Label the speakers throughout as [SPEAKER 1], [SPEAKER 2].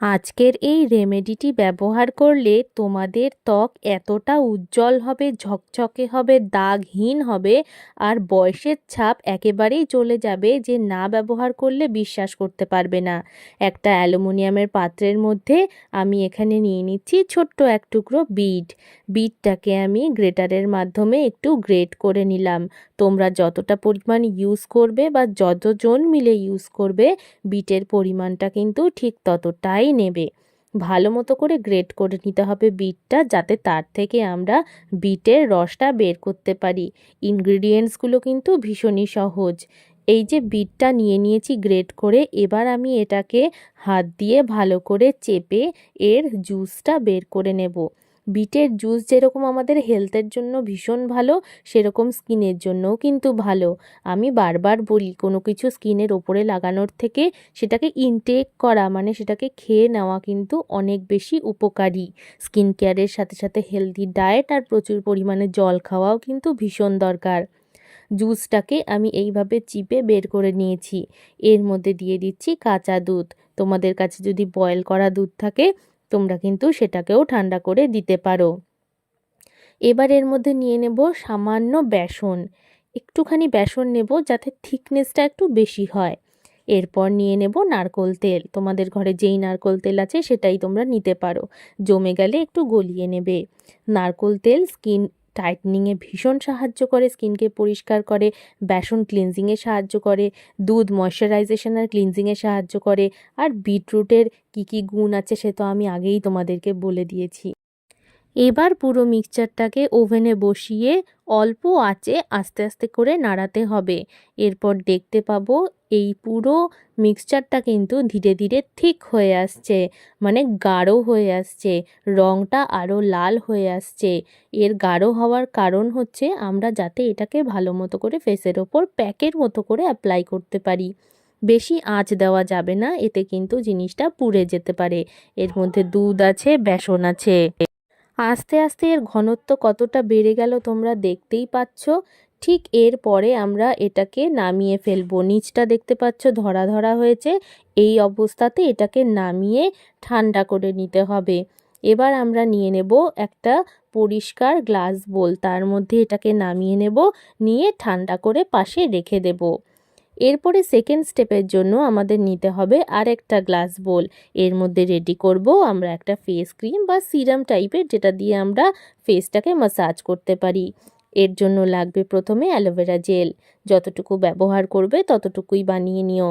[SPEAKER 1] আজকের এই রেমেডিটি ব্যবহার করলে তোমাদের ত্বক এতটা উজ্জ্বল হবে, ঝকঝকে হবে, দাগহীন হবে আর বয়সের ছাপ একেবারেই চলে যাবে যে না ব্যবহার করলে বিশ্বাস করতে পারবে না। একটা অ্যালুমিনিয়ামের পাত্রের মধ্যে আমি এখানে নিয়ে নিচ্ছি ছোট্ট এক টুকরো বিট। বিটটাকে আমি গ্রেটারের মাধ্যমে একটু গ্রেট করে নিলাম। তোমরা যতটা পরিমাণ ইউজ করবে বা যতজন মিলে ইউজ করবে, বিটের পরিমাণটা কিন্তু ঠিক ততটাই নেবে। ভালো মতো করে গ্রেট করে নিতে হবে বিটটা যাতে তার থেকে আমরা বিটের রসটা বের করতে পারি। ইনগ্রিডিয়েন্টসগুলো কিন্তু ভীষণই সহজ। এই যে বিটটা নিয়ে নিয়েছি গ্রেট করে, এবার আমি এটাকে হাত দিয়ে ভালো করে চেপে এর জুসটা বের করে নেব। বিটের জুস যেরকম আমাদের হেলথের জন্য ভীষণ ভালো, সেরকম স্কিনের জন্যও কিন্তু ভালো। আমি বারবার বলি, কোনো কিছু স্কিনের ওপরে লাগানোর থেকে সেটাকে ইনটেক করা মানে সেটাকে খেয়ে নেওয়া কিন্তু অনেক বেশি উপকারী। স্কিন কেয়ারের সাথে সাথে হেলদি ডায়েট আর প্রচুর পরিমাণে জল খাওয়াও কিন্তু ভীষণ দরকার। জুসটাকে আমি এইভাবে চিপে বের করে নিয়েছি। এর মধ্যে দিয়ে দিচ্ছি কাঁচা দুধ। তোমাদের কাছে যদি বয়েল করা দুধ থাকে তোমরা কিন্তু সেটাকেও ঠান্ডা করে দিতে পারো। এবার এর মধ্যে নিয়ে নেব সামান্য বেসন। একটুখানি বেসন নেব যাতে থিকনেসটা একটু বেশি হয়। এরপর নিয়ে নেব নারকোল তেল। তোমাদের ঘরে যেই নারকোল তেল আছে সেটাই তোমরা নিতে পারো। জমে গেলে একটু গলিয়ে নেবে। নারকোল তেল স্কিন টাইটনিংয়ে ভীষণ সাহায্য করে, স্কিনকে পরিষ্কার করে, বেসন ক্লিনজিংয়ে সাহায্য করে, দুধ ময়শ্চারাইজেশন আর ক্লিনজিংয়ে সাহায্য করে, আর বিটরুটের কী কী গুণ আছে সে তো আমি আগেই তোমাদেরকে বলে দিয়েছি। এবার পুরো মিক্সচারটাকে ওভেনে বসিয়ে অল্প আঁচে আস্তে আস্তে করে নাড়াতে হবে। এরপর দেখতে পাবো এই পুরো মিক্সচারটা কিন্তু ধীরে ধীরে ঠিক হয়ে আসছে মানে গাঢ় হয়ে আসছে রঙটা আরও লাল হয়ে আসছে। এর গাঢ় হওয়ার কারণ হচ্ছে আমরা যাতে এটাকে ভালো মতো করে ফেসের ওপর প্যাকের মতো করে অ্যাপ্লাই করতে পারি। বেশি আঁচ দেওয়া যাবে না, এতে কিন্তু জিনিসটা পুড়ে যেতে পারে। এর মধ্যে দুধ আছে, বেসন আছে। আস্তে আস্তে এর ঘনত্ব কতটা বেড়ে গেল তোমরা দেখতেই পাচ্ছ। ঠিক এর পরে আমরা এটাকে নামিয়ে ফেলব। নিচটা দেখতে পাচ্ছ ধরা ধরা হয়েছে। এই অবস্থাতে এটাকে নামিয়ে ঠান্ডা করে নিতে হবে। এবার আমরা নিয়ে নেব একটা পরিষ্কার গ্লাস বোল। তার মধ্যে এটাকে নামিয়ে নেব, নিয়ে ঠান্ডা করে পাশে রেখে দেবো। এরপরে সেকেন্ড স্টেপের জন্য আমাদের নিতে হবে আর একটা গ্লাস বোল এর মধ্যে রেডি করব আমরা একটা ফেস ক্রিম বা সিরাম টাইপের যেটা দিয়ে আমরা ফেসটাকে মাসাজ করতে পারি। এর জন্য লাগবে প্রথমে অ্যালোভেরা জেল যতটুকু ব্যবহার করবে ততটুকুই বানিয়ে নিও।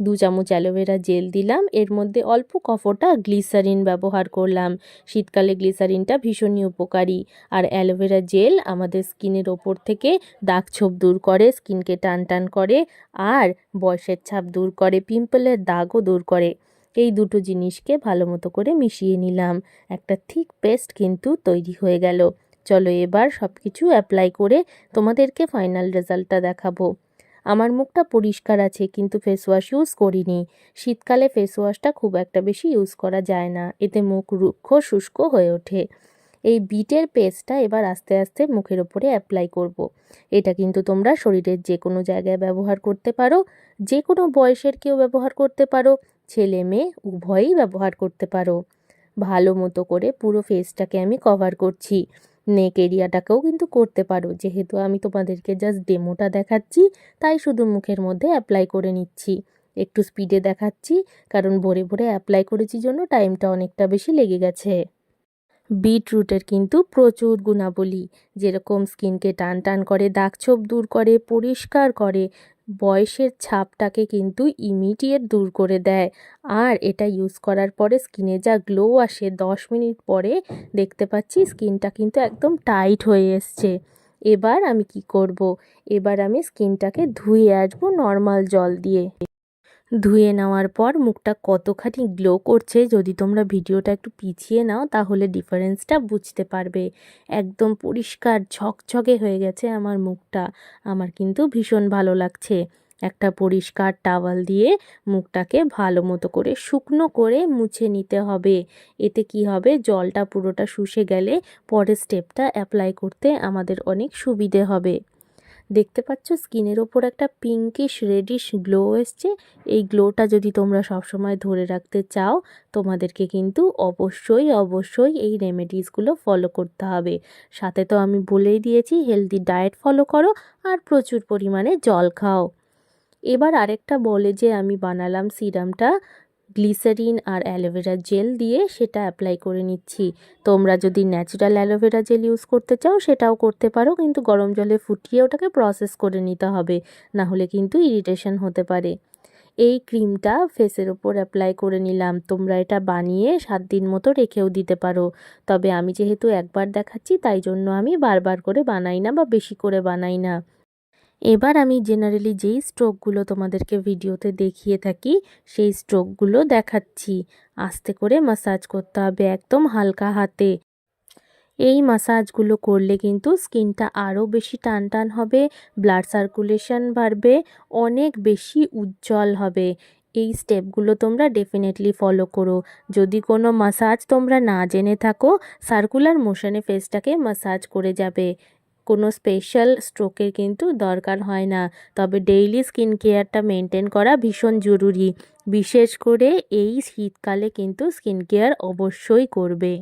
[SPEAKER 1] দু চামচ অ্যালোভেরা জেল দিলাম। এর মধ্যে অল্প কফোটা গ্লিসারিন ব্যবহার করলাম। শীতকালে গ্লিসারিনটা ভীষণই উপকারী। আর অ্যালোভেরা জেল আমাদের স্কিনের ওপর থেকে দাগ ছোপ দূর করে, স্কিনকে টান টান করে, আর বয়সের ছাপ দূর করে, পিম্পলের দাগও দূর করে। এই দুটো জিনিসকে ভালো মতো করে মিশিয়ে নিলাম। একটা থিক পেস্ট কিন্তু তৈরি হয়ে গেল। চলো এবার সব কিছু অ্যাপ্লাই করে তোমাদেরকে ফাইনাল রেজাল্টটা দেখাবো। আমার মুখটা পরিষ্কার আছে, কিন্তু ফেস ওয়াশ ইউজ করিনি। শীতকালে ফেস ওয়াশটা খুব একটা বেশি ইউজ করা যায় না, এতে মুখ রুক্ষ, শুষ্ক হয়ে ওঠে। এই বিটের পেস্টটা এবার আস্তে আস্তে মুখের ওপরে অ্যাপ্লাই করব। এটা কিন্তু তোমরা শরীরের যে কোনো জায়গায় ব্যবহার করতে পারো যে কোনো বয়সের কেউ ব্যবহার করতে পারো, ছেলে মেয়ে উভয়ই ব্যবহার করতে পারো। ভালো মতো করে পুরো ফেসটাকে আমি কভার করছি। নেক এরিয়াটাকেও কিন্তু করতে পারো। যেহেতু আমি তোমাদেরকে জাস্ট ডেমোটা দেখাচ্ছি, তাই শুধু মুখের মধ্যে অ্যাপ্লাই করে নিচ্ছি। একটু স্পিডে দেখাচ্ছি, কারণ ভরে ভরে অ্যাপ্লাই করেছি জন্য টাইমটা অনেকটা বেশি লেগে গেছে। বিটরুটের কিন্তু প্রচুর গুণাবলী। যেরকম স্কিনকে টান টান করে দাগছোপ দূর করে, পরিষ্কার করে, বয়সের ছাপটাকে কিন্তু ইমিডিয়েট দূর করে দেয়। আর এটা ইউজ করার পরে স্কিনে যা গ্লো আসে, দশ মিনিট পরে দেখতে পাচ্ছি স্কিনটা কিন্তু একদম টাইট হয়ে এসছে। এবার আমি কি করব। এবার আমি স্কিনটাকে ধুয়ে আসব নর্মাল জল দিয়ে। ধুয়ে নেওয়ার পর মুখটা কতখানি গ্লো করছে যদি তোমরা ভিডিওটা একটু পিছিয়ে নাও, তাহলে ডিফারেন্সটা বুঝতে পারবে। একদম পরিষ্কার, ঝকঝকে হয়ে গেছে আমার মুখটা। আমার কিন্তু ভীষণ ভালো লাগছে। একটা পরিষ্কার টাওয়াল দিয়ে মুখটাকে ভালো মতো করে শুকনো করে মুছে নিতে হবে। এতে কি হবে? জলটা পুরোটা শুষে গেলে পরের স্টেপটা অ্যাপ্লাই করতে আমাদের অনেক সুবিধে হবে। দেখতে পাচ্ছ স্কিনের ওপর একটা পিঙ্কিশ রেডিশ গ্লো এসছে। এই গ্লোটা যদি তোমরা সবসময় ধরে রাখতে চাও, তোমাদেরকে কিন্তু অবশ্যই অবশ্যই এই রেমেডিসগুলো ফলো করতে হবে। সাথে তো আমি বলেই দিয়েছি হেলদি ডায়েট ফলো করো আর প্রচুর পরিমাণে জল খাও। এবার আরেকটা বলে যে আমি বানালাম সিরামটা গ্লিসারিন আর অ্যালোভেরা জেল দিয়ে সেটা অ্যাপ্লাই করে নিচ্ছি। তোমরা যদি ন্যাচারাল অ্যালোভেরা জেল ইউজ করতে চাও, সেটাও করতে পারো, কিন্তু গরম জলে ফুটিয়ে ওটাকে প্রসেস করে নিতে হবে, না হলে কিন্তু ইরিটেশন হতে পারে। এই ক্রিমটা ফেসের ওপর অ্যাপ্লাই করে নিলাম। তোমরা এটা বানিয়ে সাত দিন মতো রেখেও দিতে পারো। তবে আমি যেহেতু একবার দেখাচ্ছি, তাই জন্য আমি বারবার করে বানাই না বা বেশি করে বানাই না। এবার আমি জেনারেলি যেই স্ট্রোকগুলো তোমাদেরকে ভিডিওতে দেখিয়ে থাকি, সেই স্ট্রোকগুলো দেখাচ্ছি। আস্তে করে মাসাজ করতে হবে একদম হালকা হাতে। এই মাসাজগুলো করলে কিন্তু স্কিনটা আরও বেশি টান টান হবে ব্লাড সার্কুলেশন বাড়বে, অনেক বেশি উজ্জ্বল হবে। এই স্টেপগুলো তোমরা ডেফিনেটলি ফলো করো। যদি কোনো মাসাজ তোমরা না জেনে থাকো সার্কুলার মোশনে ফেসটাকে মাসাজ করে যাবে। কোনো স্পেশাল স্ট্রোকের কিন্তু দরকার হয় না। তবে ডেইলি স্কিন কেয়ারটা মেনটেন করা ভীষণ জরুরি। বিশেষ করে এই শীতকালে কিন্তু স্কিন কেয়ার অবশ্যই করবে।